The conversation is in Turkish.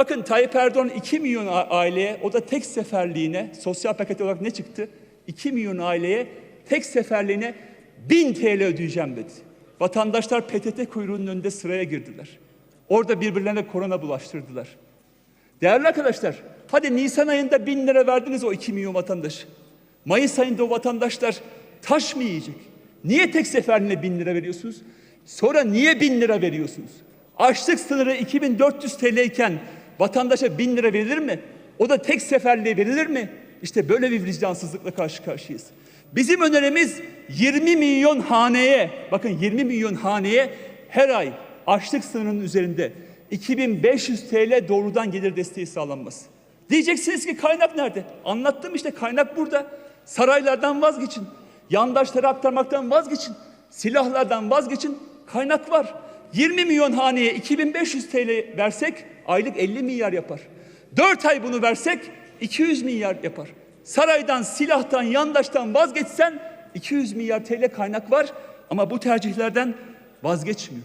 Bakın Tayyip Erdoğan 2 milyon aileye o da tek seferliğine sosyal paket olarak ne çıktı? 2 milyon aileye tek seferliğine 1000 TL ödeyeceğim dedi. Vatandaşlar PTT kuyruğunun önünde sıraya girdiler. Orada birbirlerine korona bulaştırdılar. Değerli arkadaşlar, hadi Nisan ayında 1000 lira verdiniz o 2 milyon vatandaş. Mayıs ayında o vatandaşlar taş mı yiyecek? Niye tek seferliğine 1000 lira veriyorsunuz? Sonra niye 1000 lira veriyorsunuz? Açlık sınırı 2400 TL iken vatandaşa 1000 lira verilir mi? O da tek seferliğe verilir mi? İşte böyle bir vicdansızlıkla karşı karşıyayız. Bizim önerimiz 20 milyon haneye, bakın 20 milyon haneye her ay açlık sınırının üzerinde 2500 TL doğrudan gelir desteği sağlanması. Diyeceksiniz ki kaynak nerede? Anlattım işte kaynak burada. Saraylardan vazgeçin. Yandaşlara aktarmaktan vazgeçin. Silahlardan vazgeçin. Kaynak var. 20 milyon haneye 2500 TL versek aylık 50 milyar yapar. 4 ay bunu versek 200 milyar yapar. Saraydan, silahtan, yandaştan vazgeçsen 200 milyar TL kaynak var ama bu tercihlerden vazgeçmiyor.